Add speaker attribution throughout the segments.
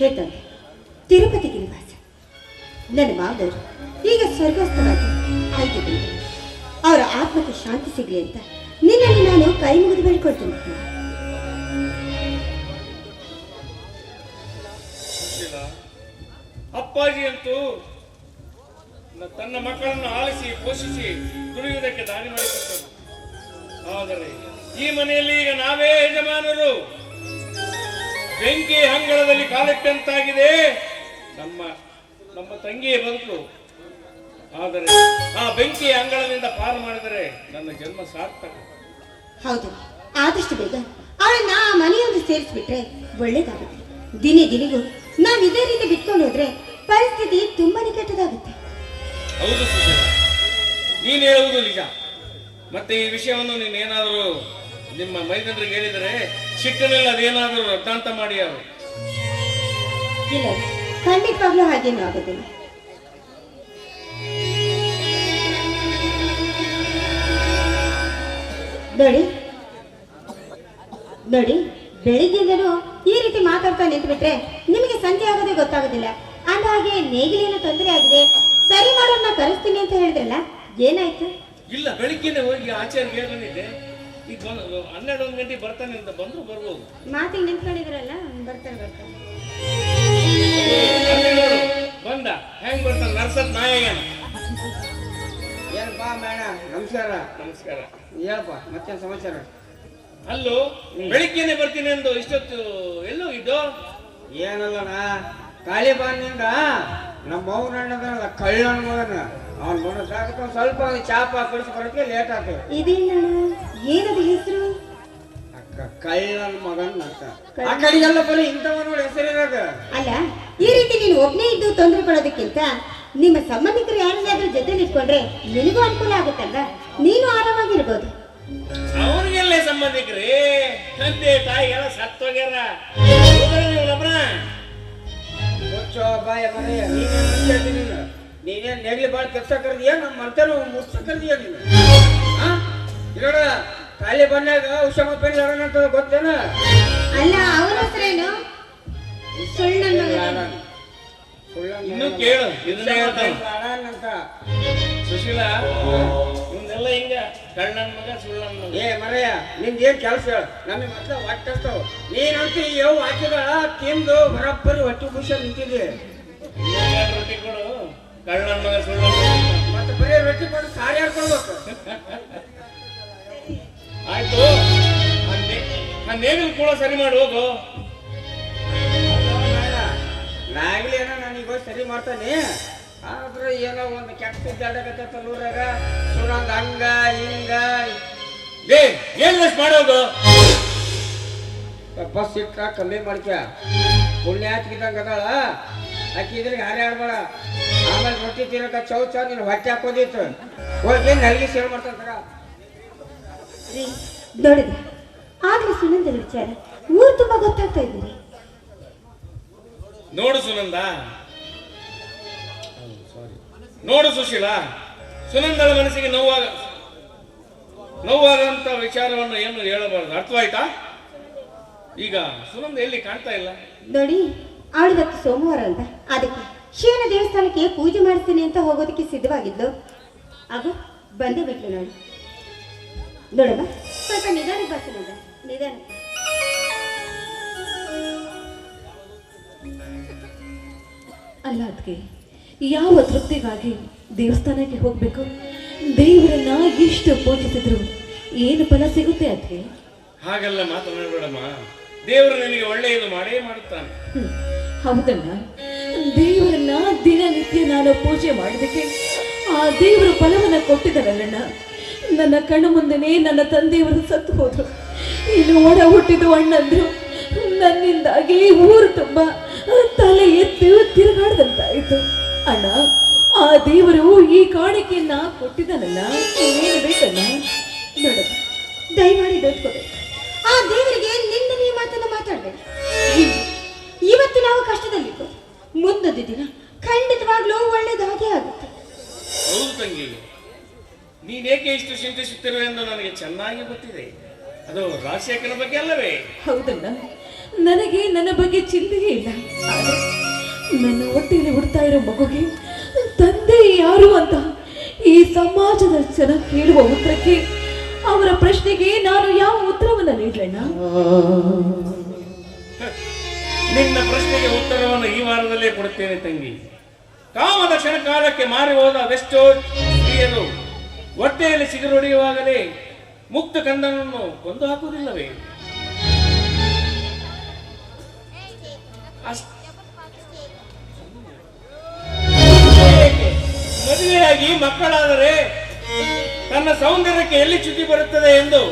Speaker 1: ಹೇಳ್ತಂದೆ ತಿರುಪತಿ ಗಿರಿವಾಸ ನನ್ನ ಮಾವನವರು ಈಗ ಸ್ವರ್ಗಸ್ಥರಾಗಿ ಆಯ್ತಿದ್ದೀನಿ ಅವರ ಆತ್ಮಕ್ಕೆ ಶಾಂತಿ ಸಿಗಲಿ ಅಂತ ನಿನ್ನಲ್ಲಿ ನಾನು ಕೈ ಮುಗಿದು ಬೇಡ್ಕೊಳ್ತೀನಿ
Speaker 2: ಅಪ್ಪಾಜಿ ಅಂತೂ ತನ್ನ ಮಕ್ಕಳನ್ನು ಆಲಿಸಿ ಪೋಷಿಸಿ ದುಡಿಯುವುದಕ್ಕೆ ದಾರಿ ಮಾಡಿಕೊಟ್ಟರು. ಆದರೆ ಈ ಮನೆಯಲ್ಲಿ ಈಗ ನಾವೇ ಯಜಮಾನರು. ಬೆಂಕಿ ಅಂಗಳದಲ್ಲಿ ಕಾಲಿಟ್ಟಂತಾಗಿದೆ ನಮ್ಮ ನಮ್ಮ ತಂಗಿಯ ಬಂತು. ಆದರೆ ಆ ಬೆಂಕಿ ಅಂಗಳದಿಂದ ಪಾರು ಮಾಡಿದರೆ ನನ್ನ ಜನ್ಮ ಸಾರ್ಥಕ.
Speaker 1: ಹೌದು ಆದಷ್ಟು ಬೇಗ. ಅವಳನ್ನ ಆ ಮನೆಯೊಂದು ಸೇರಿಸ್ಬಿಟ್ರೆ ಒಳ್ಳೇದಾಗುತ್ತೆ. ದಿನೇ ದಿನಿಗೂ ನಾವು ಇದೇ ರೀತಿ ಬಿಟ್ಕೊಂಡು ಹೋದ್ರೆ ಪರಿಸ್ಥಿತಿ ತುಂಬಾನೇ ಕೆಟ್ಟದಾಗುತ್ತೆ
Speaker 2: ಹೌದು ಸುಶೀಲ ನೀನು ಹೇಳುವುದು ನಿಜ. ಮತ್ತೆ ಈ ವಿಷಯವನ್ನು ನೀನೇನಾದರೂ ನಿಮ್ಮ ಮೈದಂಡ್ರಿಗೆ ಹೇಳಿದರೆ ಸಿಟ್ಟಿನಲ್ಲಿ ಅದೇನಾದರೂ ರದ್ದಾಂತ ಮಾಡಿ ಅವರು.
Speaker 1: ಇಲ್ಲ. ಖಂಡಿತವಾಗ್ಲೂ ಹಾಗೇನು ಆಗೋದಿಲ್ಲ. ನೋಡಿ. ನೋಡಿ ಬೆಳಿಗ್ಗೆಯಿಂದಲೂ ಈ ರೀತಿ ಮಾತಾಡ್ತಾ ನಿಂತ್ಬಿಟ್ರೆ ನಿಮಗೆ ಸಂಜೆ ಆಗೋದೇ ಗೊತ್ತಾಗೋದಿಲ್ಲ. ಅಂದ ಹಾಗೆ ನೇಗಿಲೇನೋ ತೊಂದರೆ ಆಗಿದೆ. ಸರಿ ಮಾಡೋಣ ಕರೆಸ್ತೀನಿ ಅಂತ ಹೇಳಿದ್ರಲ್ಲ ಏನಾಯ್ತು?
Speaker 2: ಇಲ್ಲ ಬೆಳಿಗ್ಗೆನೆ ಹೋಗಿ ಆಚಾರ್ಯ ಹೇಳಿದ್ದೆ ಈಗ ಹನ್ನೆರಡು ಒಂದು ಗಂಟೆಗೆ ಬರ್ತಾನೆ ಅಂತ ಬಂದ್ರು ಬರ್ಬೋದು.
Speaker 1: ಮಾತಿಗೆ ನಿಂತ್ಕೊಂಡಿದ್ರಲ್ಲ ಬರ್ತಾರೆ ಬರ್ತಾರೆ
Speaker 2: ಅಲ್ಲಿ ನೋಡು ಬಂದ. ಹೆಂಗ್ ಬರ್ತಾನೆ? ನರ್ಸತ್ ನಾಯಕನ
Speaker 3: ಏನಪ್ಪ ಮೇಡ ನಮಸ್ಕಾರ.
Speaker 2: ನಮಸ್ಕಾರ.
Speaker 3: ಹೇಳಪ್ಪ ಮತ್ತೇನು ಸಮಾಚಾರ?
Speaker 2: ಅಲ್ಲೂ ಬೆಳಿಗ್ಗೆನೆ ಬರ್ತೀನಿ ಎಂದು ಇಷ್ಟೊತ್ತು ಎಲ್ಲೋ ಇದ್ದೋ?
Speaker 3: ಏನಲ್ಲಣ್ಣ ತಾಲಿಬಾನ್ನಿಂದ ನಮ್ಮ ಅವ್ರ ಅಣ್ಣದಲ್ಲ ಕಳ್ಳಣ್ಣ ಮಗನ. ಅವ್ನು ಸಾಕು ಸ್ವಲ್ಪ ಚಾಪ ಕುಡಿಸಿ ಬರೋಕ್ಕೆ ಲೇಟ್ ಆಗ್ತದೆ.
Speaker 1: ಏನದು ಹೆಸರು?
Speaker 3: ಅಕ್ಕ ಕಳ್ಳನ ಮಗನ್ ಅಕ್ಕ ಆ ಕಡೆಗೆಲ್ಲ ಬರೀ ಇಂಥವ ನೋಡಿ ಹೆಸರಿರೋದು
Speaker 1: ಅಲ್ಲ ಈ ರೀತಿ ನೀನು ಒಬ್ಬನೇ ಇದ್ದು ತೊಂದರೆ ಕೊಡೋದಕ್ಕಿಂತ ನಿಮ್ಮ ಸಂಬಂಧಿಕರು ಯಾರನ್ನಾದ್ರೂ ಜೊತೆ ಇಟ್ಕೊಂಡ್ರೆ ನಿನಗೂ ಅನುಕೂಲ ಆಗುತ್ತಲ್ಲ ನೀನು ಆರಾಮಾಗಿರ್ಬೋದು.
Speaker 2: ಅವ್ರಿಗೆಲ್ಲ ಸಂಬಂಧಿಕರಿ ತಂದೆ ತಾಯಿ ಎಲ್ಲ ಸತ್ತೋಗ್ಯಾರ
Speaker 3: ನೀನೇನ್ ನೆಗ್ಲಿ ಭಾಳ ಕೆಲಸ ಕರೆದಿಯಾ? ನಮ್ಮ ಮಂತನು ಮುಚ್ಚ ಕರೆದಿಯಾ ನೀನು? ಹಾ ಖಾಲಿ ಬಂದಾಗ ಉಷಮ ಪೆನ್ ಅಂತ ಗೊತ್ತೇನ?
Speaker 1: ಅಲ್ಲ ಅವನ ಹೆಸರೇನು
Speaker 2: ಇನ್ನು ಕೇಳು ಇದನ್ನೇ ಹೇಳ್ತಾನೆ
Speaker 3: ಅಂತ
Speaker 2: ಸುಶೀಲ ಇವನ್ನೆಲ್ಲ ಹಿಂಗ ಕಳ್ಳನ ಮಗ ಸುಳ್ಳನ್ ಮಗ.
Speaker 3: ಏ ಮರಯ್ಯ ನಿಂದ ಏನ್ ಕೆಲಸ? ಹೇಳ ನಮಗೆ ಮತ್ತೆ ಹೊಟ್ಟೆಸ್ತವ. ನೀನಂತೂ ಈ ಯವ್ ಹಾಕಿದ ತಿಂದು ಬರಬ್ಬರಿ ಹೊಟ್ಟೆ ಖುಷಿ ನಿಂತಿದ್ದೆ
Speaker 2: ಎಲ್ಲ ರೊಟ್ಟಿ ಕೊಡು ಕಳ್ಳನ್ ಮಗ ಸುಳ್ಳನ ಮಗ.
Speaker 3: ಮತ್ತೆ ಬರೀ ರೊಟ್ಟಿ ಕೊಟ್ಟು ಸಾರಿ ಹಾಡ್ಕೊಳ್ಬೇಕು
Speaker 2: ಆಯ್ತು. ನನ್ನ ನೇಗಿಲ್ ಕೂಡ ಸರಿ ಮಾಡಿ ಹೋಗು.
Speaker 3: ನಾಗ್ಲಿ ಏನೋ ಈಗ ಸರಿ ಮಾಡ್ತಾನೆ. ಆದ್ರೆ ಏನೋ ಒಂದು ಕೆಟ್ಟ ಜಾಡಕತ್ತಲ್ಲ ಊರಾಗ ಸುರಂಗ ಹಂಗ ಹಿಂಗ.
Speaker 2: ಏ ಏನ್ ವೇಸ್ಟ್ ಮಾಡೋದು
Speaker 3: ಬಸ್ ಇಟ್ಟ ಕಮ್ಮಿ ಮಾಡ್ಕ ಪುಣ್ಯ ಹಾಕಿದಂಗ ಅದಾಳ. ಆಕಿ ಇದ್ರಿಗೆ ಹಾರಿ ಆಡ್ಬೇಡ. ಆಮೇಲೆ ರೊಟ್ಟಿ ತಿನ್ನಕ ಚೌಚ ನೀನು ಹೊಟ್ಟೆ ಹಾಕೋದಿತ್ತು ಹೋಗಿ ನಲ್ಗಿ ಸೇವ್ ಮಾಡ್ತಾನ ತಗ.
Speaker 1: ರೀ ನೋಡಿದೆ ಆಗ್ಲಿ ಸುನಂದ ವಿಚಾರ. ಊರು ತುಂಬಾ ಗೊತ್ತಾಗ್ತಾ ಇದ್ದೀರಿ.
Speaker 2: ನೋಡು ಸುನಂದ. ನೋಡು ಸುಶೀಲ. ಸುನಂದಳ ಮನಸ್ಸಿಗೆ ನೋವಾಗ ನೋವಾದಂತ ವಿಚಾರವನ್ನು ಏನು ಹೇಳಬಾರದು. ಅರ್ಥವಾಯ್ತಾ? ಈಗ ಸುನಂದ ಎಲ್ಲಿ ಕಾಣ್ತಾ ಇಲ್ಲ?
Speaker 1: ನೋಡಿ ಅವಳಿವತ್ತು ಸೋಮವಾರ ಅಂತ. ಅದಕ್ಕೆ ಶಿವನ ದೇವಸ್ಥಾನಕ್ಕೆ ಪೂಜೆ ಮಾಡ್ತೇನೆ ಅಂತ ಹೋಗೋದಕ್ಕೆ ಸಿದ್ಧವಾಗಿದ್ಲು. ಆಗ ಬಂದೇ ಬಿಟ್ಲು ನೋಡಿ. ನೋಡಮ್ಮ ಸ್ವಲ್ಪ ನಿಧಾನ ಬಸ್ ನೋಡ ನಿಧಾನ
Speaker 4: ಅಲ್ಲ ಅದಕ್ಕೆ ಯಾವ ತೃಪ್ತಿಗಾಗಿ ದೇವಸ್ಥಾನಕ್ಕೆ ಹೋಗ್ಬೇಕು? ದೇವರನ್ನ ಎಷ್ಟು ಪೂಜಿಸಿದ್ರು ಏನು ಫಲ ಸಿಗುತ್ತೆ ಅದಕ್ಕೆ
Speaker 2: ಹಾಗೆಲ್ಲ ಮಾತನಾಡಬೇಡಮ್ಮ ದೇವರು ನಿನಗೆ ಒಳ್ಳೆಯದು ಮಾಡೇ ಮಾಡುತ್ತಾನೆ.
Speaker 4: ಹೌದಣ್ಣ. ದೇವರನ್ನ ದಿನನಿತ್ಯ ನಾನು ಪೂಜೆ ಮಾಡಿದಕ್ಕೆ ಆ ದೇವರು ಫಲವನ್ನು ಕೊಟ್ಟಿದ್ದಾರಲ್ಲಣ್ಣ ನನ್ನ ಕಣ್ಣು ಮುಂದೆನೇ ನನ್ನ ತಂದೆಯವರು ಸತ್ತು ಹೋದ್ರು. ಇಲ್ಲಿ ಒಡ ಹುಟ್ಟಿದ ಅಣ್ಣಂದ್ರು ನನ್ನಿಂದಾಗಿ ಊರು ತುಂಬ ತಲೆ ಎತ್ತಿ ತಿರುಗಾಡ್ದಂತಾಯಿತು. ಅಣ್ಣ ಆ ದೇವರು ಈ ಕಾಣಿಕೆಯನ್ನ ಕೊಟ್ಟಿದ್ದಾನಲ್ಲ ಬೇಕಲ್ಲ? ನೋಡು
Speaker 1: ದಯಮಾಡಿ ಬೇಡ್ಕೋಬೇಕು. ಆ ದೇವರಿಗೆ ನಿನ್ನ ನೀ ಮಾತನ್ನು ಮಾತಾಡ್ಬೇಕು ಇವತ್ತು ನಾವು ಕಷ್ಟದಲ್ಲಿದ್ದು ಮುಂದೊಂದು ದಿನ ಖಂಡಿತವಾಗ್ಲೂ ಒಳ್ಳೇದಾಗೆ ಆಗುತ್ತೆ.
Speaker 2: ಹೌದು ತಂಗಿ ನೀನೇಕೆ ಇಷ್ಟು ಚಿಂತಿಸುತ್ತಿರುವೆ ಎಂದು ನನಗೆ ಚೆನ್ನಾಗಿ ಗೊತ್ತಿದೆ. ಅದು ರಾಜಶೇಖರ ಬಗ್ಗೆ ಅಲ್ಲವೇ?
Speaker 4: ಹೌದಣ್ಣ. ನನಗೆ ನನ್ನ ಬಗ್ಗೆ ಚಿಂತೆಯೇ ಇಲ್ಲ. ನನ್ನ ಹೊಟ್ಟೆಯಲ್ಲಿ ಹುಡ್ತಾ ಇರೋ ಮಗುಗೆ ತಂದೆ ಯಾರು ಅಂತ ಈ ಸಮಾಜದ ಜನ ಕೇಳುವ ಉತ್ತರಕ್ಕೆ ಅವರ ಪ್ರಶ್ನೆಗೆ ನಾನು ಯಾವ ಉತ್ತರವನ್ನು ನೀಡಲಣ್ಣ?
Speaker 2: ನಿನ್ನ ಪ್ರಶ್ನೆಗೆ ಉತ್ತರವನ್ನು ಈ ವಾರದಲ್ಲೇ ಕೊಡುತ್ತೇನೆ ತಂಗಿ. ಕಾಮದ ಕ್ಷಣಕಾಲಕ್ಕೆ ಮಾರಿ ಹೋದ ಅದೆಷ್ಟೋ ಸ್ತ್ರೀಯರು ಹೊಟ್ಟೆಯಲ್ಲಿ ಚಿಗುರೊಡೆಯುವಾಗಲೇ ಮುಕ್ತ ಕಂದನನ್ನು ಕೊಂದು ಹಾಕುವುದಿಲ್ಲವೇ? ಮದುವೆಯಾಗಿ ಮಕ್ಕಳಾದರೆ ತನ್ನ ಸೌಂದರ್ಯಕ್ಕೆ ಎಲ್ಲಿ ಚ್ಯುತಿ ಬರುತ್ತದೆ ಎಂದು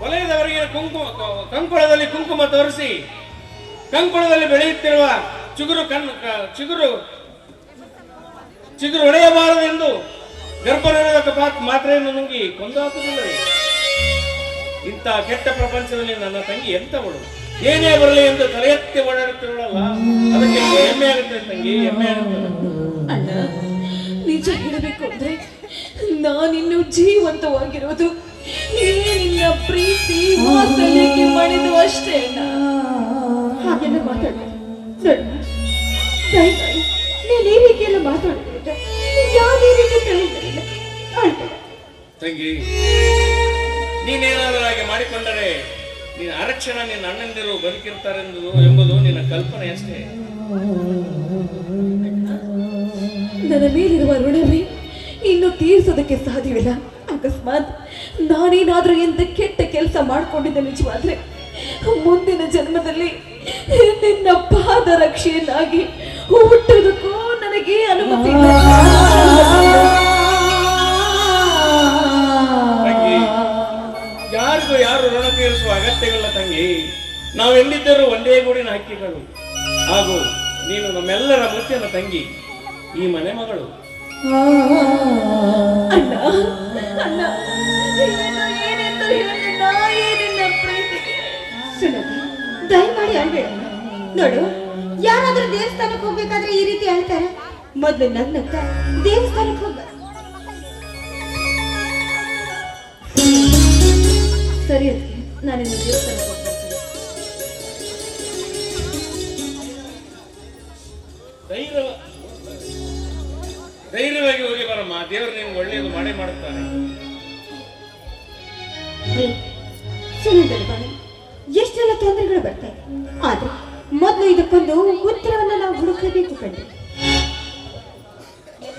Speaker 2: ವಲಯದವರಿಗೆ ಕುಂಕುಮ, ಕಂಕುಳದಲ್ಲಿ ಕುಂಕುಮ ತೋರಿಸಿ ಕಂಕುಳದಲ್ಲಿ ಬೆಳೆಯುತ್ತಿರುವ ಚಿಗುರು ಕಣ್ಣು ಚಿಗುರು ಚಿಗುರು ಹೊಡೆಯಬಾರದೆಂದು ಗರ್ಭನಿರೋಧಕ ಮಾತ್ರೆಯನ್ನು ನುಂಗಿ ಕೊಂದು ಇಂತ ಇಂಥ ಕೆಟ್ಟ ಪ್ರಪಂಚದಲ್ಲಿ ನನ್ನ ತಂಗಿ ಎಂತವಳು ಏನೇ ಬರಲಿ ಎಂದು ತಲೆ ಎತ್ತಿ ಅದಕ್ಕೆ ನನಗೆ ಹೆಮ್ಮೆ ಆಗುತ್ತೆ ತಂಗಿ, ಹೆಮ್ಮೆ ಆಗುತ್ತೆ
Speaker 4: ನಿಜ ಹೇಳಬೇಕು ಅಂದ್ರೆ ನಾನಿನ್ನು ಜೀವಂತವಾಗಿರೋದು. ನಿನ್ನ ಪ್ರೀತಿ ಮಾತ್ರಕ್ಕೆ ಮಾಡಿದ್ದು ಅಷ್ಟೇ ಅಣ್ಣ.
Speaker 1: ಹಾಗೆಲ್ಲ ದಯಮಾಡಿ ನೀನು ಈ ರೀತಿಯೆಲ್ಲ ಮಾತಾಡೋದ್ರಿಂದ ಯಾವುದೇ ರೀತಿ ಅಳ್ಬೇಡ
Speaker 2: ತಂಗಿ, ನೀನೇನಾದರೂ ಹಾಗೆ ಮಾಡಿಕೊಂಡರೆ ನೀನು ಆರಕ್ಷಣ ನಿನ್ನ ಅಣ್ಣಂದಿರು ಬದುಕಿರ್ತಾರೆಂದು ಎಂಬುದು ನಿನ್ನ ಕಲ್ಪನೆ ಅಷ್ಟೇ.
Speaker 4: ನನ್ನ ಮೇಲಿರುವ ಋಣವೇ ಇನ್ನು ತೀರಿಸೋದಕ್ಕೆ ಸಾಧ್ಯವಿಲ್ಲ. ಅಕಸ್ಮಾತ್ ನಾನೇನಾದರೂ ಎಂತ ಕೆಟ್ಟ ಕೆಲಸ ಮಾಡಿಕೊಂಡಿದ್ದೆ ನಿಜವಾದ್ರೆ, ಮುಂದಿನ ಜನ್ಮದಲ್ಲಿ ನಿನ್ನ ಪಾದ ರಕ್ಷೆಯನ್ನಾಗಿ ಹುಟ್ಟುವುದಕ್ಕೂ ನನಗೆ ಅನುಮತಿ
Speaker 2: ಯಾರಿಗೂ ಯಾರು ಋಣ ತೀರಿಸುವ ಅಗತ್ಯವಿಲ್ಲ ತಂಗಿ. ನಾವೆಲ್ಲಿದ್ದರೂ ಒಂದೇ ಗೂಡಿನ ಹಕ್ಕಿಗಳು. ಹಾಗೂ ನೀನು ನಮ್ಮೆಲ್ಲರ ಮುತ್ತಿನ ತಂಗಿ, ಈ ಮನೆ ಮಗಳು.
Speaker 1: ದಯಮಾಡಿ ಅಳ್ಬೇಡ. ನೋಡು, ಯಾರಾದ್ರೂ ದೇವಸ್ಥಾನಕ್ಕೆ ಹೋಗ್ಬೇಕಾದ್ರೆ ಈ ರೀತಿ ಹೇಳ್ತಾರೆ ಮೊದಲು ನನ್ನ ದೇವಸ್ಥಾನಕ್ಕೆ ಹೋಗ
Speaker 4: ಸರಿ ಅದಕ್ಕೆ ನಾನು ನಿನ್ನ ದೇವಸ್ಥಾನ
Speaker 2: ಧೈರ್ಯ ಧೈರ್ಯವಾಗಿ ಹೋಗಿ ಬರಮ್ಮ. ದೇವರು ನಿಮ್ಗೆ ಒಳ್ಳೆಯದು ಮಾಡೇ ಮಾಡುತ್ತಾನೆ.
Speaker 1: ಎಷ್ಟೆಲ್ಲ ತೊಂದರೆಗಳು ಬರ್ತವೆ ಆದ್ರೆ ಮೊದಲು ಇದಕ್ಕೊಂದು ಉತ್ತರವನ್ನು ನಾವು ಹುಡುಕಬೇಕು ಕಂಡು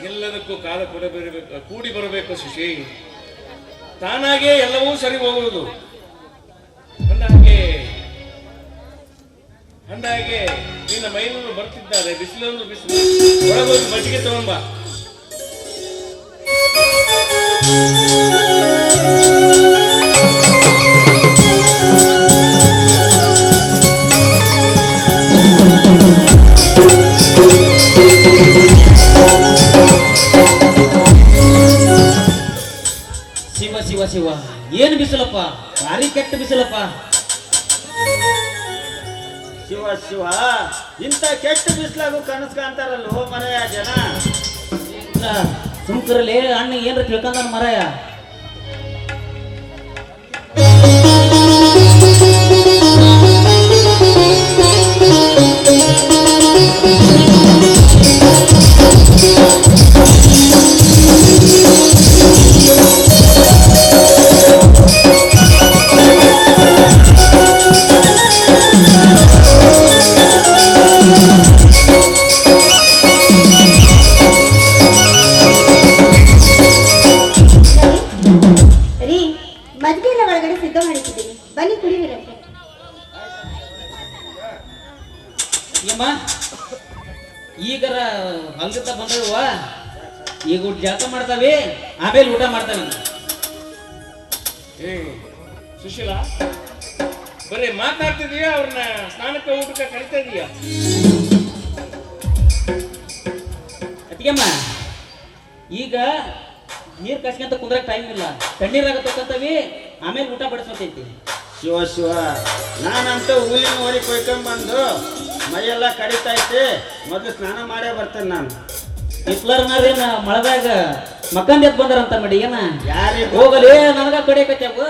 Speaker 2: ಎಲ್ಲದಕ್ಕೂ ಕಾಲ ಬರಬೇಕು ಕೂಡಿ ಬರಬೇಕು ಶಶಿ ತಾನಾಗೇ ಎಲ್ಲವೂ ಸರಿ ಹೋಗುವುದು. ಅಂದಾಗೆ ಅಂದಾಗೆ ನಿನ್ನ ಮೈನೂರು ಬರ್ತಿದ್ದಾರೆ ಬಿಸಿಲೊಂದು ಬಿಸಿಲು. ಒಳಗೊಂದು ಮಜ್ಜಿಗೆ ತಗೊಂಬ
Speaker 5: ಶಿವ. ಏನು ಬಿಸಿಲಪ್ಪ? ಭಾರಿ ಕೆಟ್ಟ ಬಿಸಿಲಪ್ಪ.
Speaker 3: ಶಿವ ಶಿವ ಇಂಥ ಕೆಟ್ಟ ಬಿಸಿಲಾಗೂ ಕನಸು ಕಾಣ್ತಾರಲ್ಲೋ ಮನೆಯ ಜನ.
Speaker 5: ಸುಮ್ಕರಲ್ಲಿ ಅಣ್ಣ ಏನ್ರ ತಿಳ್ಕೊಂಡ ಮರಯ
Speaker 1: ಎಲ್ಲ ಒಳಗಡೆ ಸಿದ್ಧ ಮಾಡಿಸಿದ್ದೀನಿ. ಬನ್ನಿ ಕುಡಿವಿರಂತೆ
Speaker 5: ಈಗ ಈಗರ ಹೊಲ್ಗತ್ತ ಬಂದವ ಈಗ ಊಟ ಜಳಕ ಮಾಡ್ತಾವೆ ಆಮೇಲೆ ಊಟ ಮಾಡ್ತಾವೆ
Speaker 2: ಏ ಸುಶೀಲಾ ಬರೀ ಮಾತಾಡ್ತಿದೀಯ ಅವ್ರನ್ನ ಸ್ನಾನಕ್ಕೆ ಊಟಕ್ಕೆ ಕರಿತಾ ಇದೀಯ?
Speaker 5: ಅದಕ್ಕೆಮ್ಮ ಈಗ ನೀರು ಕಸ್ಕೊಂತ ಕುಂದ್ರಕ್ಕೆ ಟೈಮ್ ಇಲ್ಲ. ತಣ್ಣೀರಾಗ ತಕ್ಕಂತವಿ ಆಮೇಲೆ ಊಟ ಬಡಿಸ್ಕೊತೈತಿ
Speaker 3: ಶಿವ ಶಿವ. ನಾನಂತೂ ಹೂವಿನ ಹೊರಿ ಕೊಯ್ಕೊಂಡ್ಬಂದು ಮೈಯೆಲ್ಲ ಕಡಿತೈತಿ. ಮೊದಲು ಸ್ನಾನ ಮಾಡೇ ಬರ್ತೇನೆ ನಾನು.
Speaker 5: ಹಿಟ್ಲರ್ನಾರೇನ ಮಳದಾಗ ಮಕ್ಕಂದ ಎತ್ ಬಂದ್ರಂತ ಮಾಡಿ ಏನ?
Speaker 3: ಯಾರಿಗೆ
Speaker 5: ಹೋಗಲಿ ನನಗ ಕಡಿಯಕತ್ಯಾವ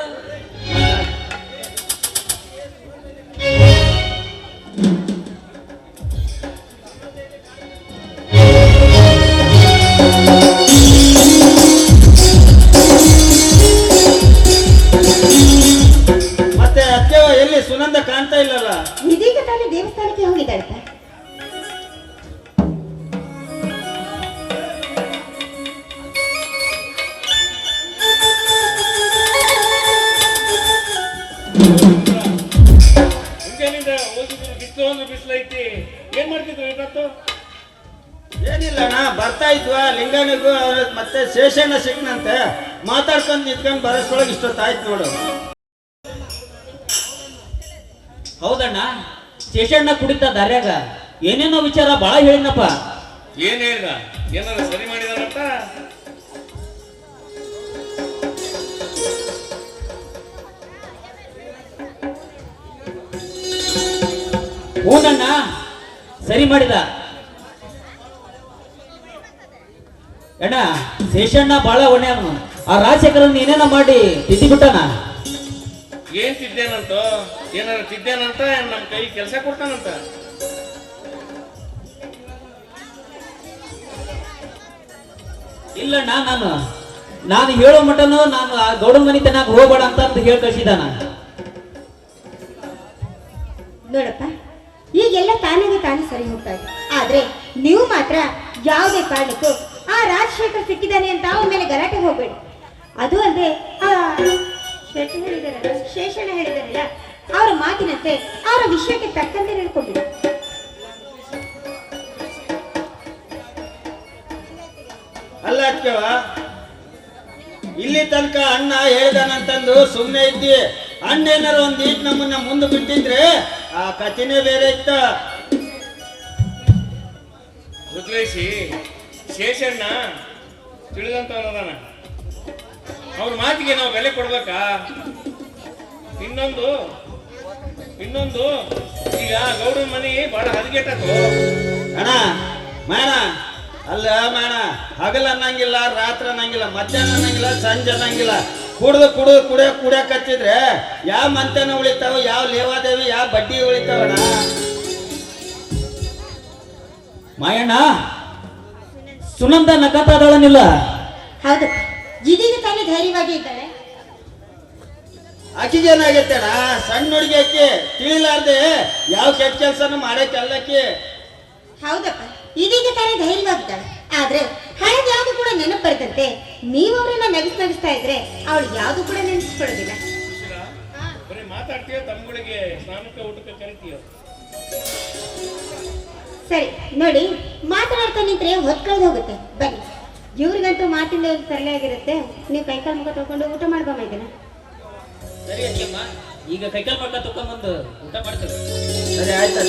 Speaker 2: ಹೋಗಿದ್ರು ಬಿಸಿಲು ಅಂದ್ರೆ ಬಿಸಿಲು ಐತಿ ಏನ್ ಮಾಡ್ತಿದ್ರು ಇವತ್ತು?
Speaker 6: ಏನಿಲ್ಲ ಅಣ್ಣ ಬರ್ತಾ ಇದ್ವ ಲಿಂಗನಿಗೂ ಅವ್ರ ಮತ್ತೆ ಶೇಷಣ್ಣ ಸಿಕ್ನಂತೆ ಮಾತಾಡ್ಕೊಂಡು ನಿಂತ್ಕೊಂಡು ಬರೋಷ್ಟ್ರೊಳಗೆ ಇಷ್ಟೊತ್ತಾಯ್ತು ನೋಡು.
Speaker 5: ಹೌದಣ್ಣ ಶೇಷಣ್ಣ ಕುಡಿತ ದಾರ್ಯಾಗ. ಏನೇನೋ ವಿಚಾರ ಬಹಳ ಹೇಳಿನಪ್ಪ
Speaker 2: ಏನ್ ಹೇಳಿದ? ಏನಾರ ಸರಿ ಮಾಡಿದಾರಂತ?
Speaker 5: ಹೂನಣ್ಣ ಸರಿ ಮಾಡಿದ. ಅಣ್ಣ ಶೇಷಣ್ಣ ಬಹಳ ಒಣೆ ಅವನು. ಆ ರಾಜಕರನ್ನ ಏನೇನ ಮಾಡಿ ತಿದ್ದಿ ಬಿಟ್ಟನ?
Speaker 2: ಏನ್ ತಿದ್ದೇನಂತ? ಏನಾರ ತಿದ್ದೇನಂತ? ನಮ್ ಕೈ ಕೆಲಸ ಕೊಡ್ತಾನಂತ.
Speaker 5: ಇಲ್ಲಣ್ಣ ನಾನು ನಾನು ಹೇಳೋ ಮಟನು ನಾನು ಆ ಗೌಡನ ಮನಿತನಾಗ ತನಕ ಹೋಗ್ಬೇಡ ಅಂತ ಅಂತ ಹೇಳಿ ಕಳ್ಸಿದಾನ
Speaker 1: ಆ ರಾಜಶೇಖರ್ ಸಿಕ್ಕಿದ್ದಾನೆ ಅಂತ ಅವನ ಮೇಲೆ ಗಲಾಟೆ ಹೋಗ್ಬೇಡಿ. ಅದು ಅಲ್ಲದೆ ಆ ಶೇಷ ಹೇಳಿದಾರಲ್ಲ ಶೇಷಣ ಹೇಳಿದಾರಲ್ಲ ಅವರ ಮಾತಿನಂತೆ ಅವರ ವಿಷಯಕ್ಕೆ ತಕ್ಕಂತೆ ನಡ್ಕೊಂಡಿರಿ
Speaker 6: ಅಲ್ಲ ಅಕ್ಕವ ಇಲ್ಲಿ ತನಕ ಅಣ್ಣ ಹೇಳ್ದಾನಂತಂದು ಸುಮ್ಮನೆ ಇದ್ದಿ. ಅಣ್ಣ ಏನಾರು ಒಂದ್ ಈಟ್ ನಮ್ಮನ್ನ ಮುಂದೆ ಬಿಟ್ಟಿದ್ರೆ ಆ ಕಥೆನೇ ಬೇರೆ ಇತ್ತ.
Speaker 2: ಶೇಷಣ್ಣ ತಿಳಿದಂತವನದಾನ ಅವ್ರ ಮಾತಿಗೆ ನಾವು ಬೆಲೆ ಕೊಡ್ಬೇಕಾ? ಇನ್ನೊಂದು ಇನ್ನೊಂದು ಈಗ ಗೌಡನ ಮನೆ ಬಹಳ ಹದಗೆಟ್ಟದು
Speaker 6: ಅಣ್ಣ ಮೇಣ ಅಲ್ಲ ಮೇಣ ಹಗಲ್ ಅನ್ನಂಗಿಲ್ಲ ರಾತ್ರಿ ಅನ್ನಂಗಿಲ್ಲ ಮಧ್ಯಾಹ್ನ ಅನ್ನಂಗಿಲ್ಲ ಸಂಜೆ ಅನ್ನಂಗಿಲ್ಲ. ಕುಡಿದು ಕುಡಿದು ಕುಡಿಯೋ ಕುಡಿಯಕ್ ಹಚ್ಚಿದ್ರೆ ಯಾವ ಮಂತನ ಉಳಿತಾವ ಯಾವ ಲೇವಾದೇವಿ ಯಾವ ಬಡ್ಡಿ ಉಳಿತಾವಣ್ಣ
Speaker 5: ಮಾಯಣ್ಣ ಸುನಂದ ನಕತಾದಳನಿಲ್ಲ.
Speaker 1: ಹೌದು. ಇದೀಗ ತಾನೇ ಧೈರ್ಯವಾಗಿ ಇದ್ದಾಳೆ.
Speaker 6: ಆಕಿಗೆ ಏನಾಗೈತೆ ಅಣ್ಣ ಸಣ್ಣ ಹುಡುಗಿ ಆಕಿ ತಿಳಿಲಾರ್ದೆ ಯಾವ ಕೆಟ್ಟ ಕೆಲಸನ ಮಾಡಕ್ಕೆ ಅಲ್ಲಕ್ಕಿ?
Speaker 1: ಹೌದಪ್ಪ. ಇದೀಗ ತಾನೇ ಧೈರ್ಯವಾಗಿದ್ದಾಳೆ ಆದ್ರೆ ಹಾಗೆ ಯಾವುದು ಕೂಡ ನೆನಪು ಬರ್ತಂತೆ ನೀವು ಅವರನ್ನ ನಗಿಸ್ ನಗಿಸ್ತಾ ಇದ್ರೆ ಅವಳು ಯಾವುದು ಕೂಡ ನೆನಪಿಸ್ಕೊಳ್ಳೋದಿಲ್ಲ.
Speaker 2: ಬರೀ ಮಾತಾಡ್ತೀಯ ತಮ್ಮಗಳಿಗೆ ಸ್ನಾನಕ್ಕೆ ಊಟಕ್ಕೆ ಕರಿತೀಯ?
Speaker 1: ಸರಿ ನೋಡಿ. ಮಾತನಾಡ್ತಾ ನಿಂತ್ರೆ ಹೊತ್ಕಳ್ದು ಹೋಗುತ್ತೆ. ಬನ್ನಿ. ಇವ್ರಿಗಂತೂ ಮಾತಿಂದ ಒಂದು ಸರಳ ಆಗಿರುತ್ತೆ ನೀವು ಕೈಕಾಲು ಮುಖ ತಗೊಂಡು ಊಟ ಮಾಡ್ಕೊಂಬ ಇದನ್ನ
Speaker 5: ಸರಿ ಅಜ್ಜಮ್ಮ. ಈಗ ಕೈಕಾಲ್ ತಕೊಂಡ್ಬಂದು ಊಟ ಮಾಡ್ತೇವೆ.
Speaker 6: ಸರಿ ಆಯ್ತು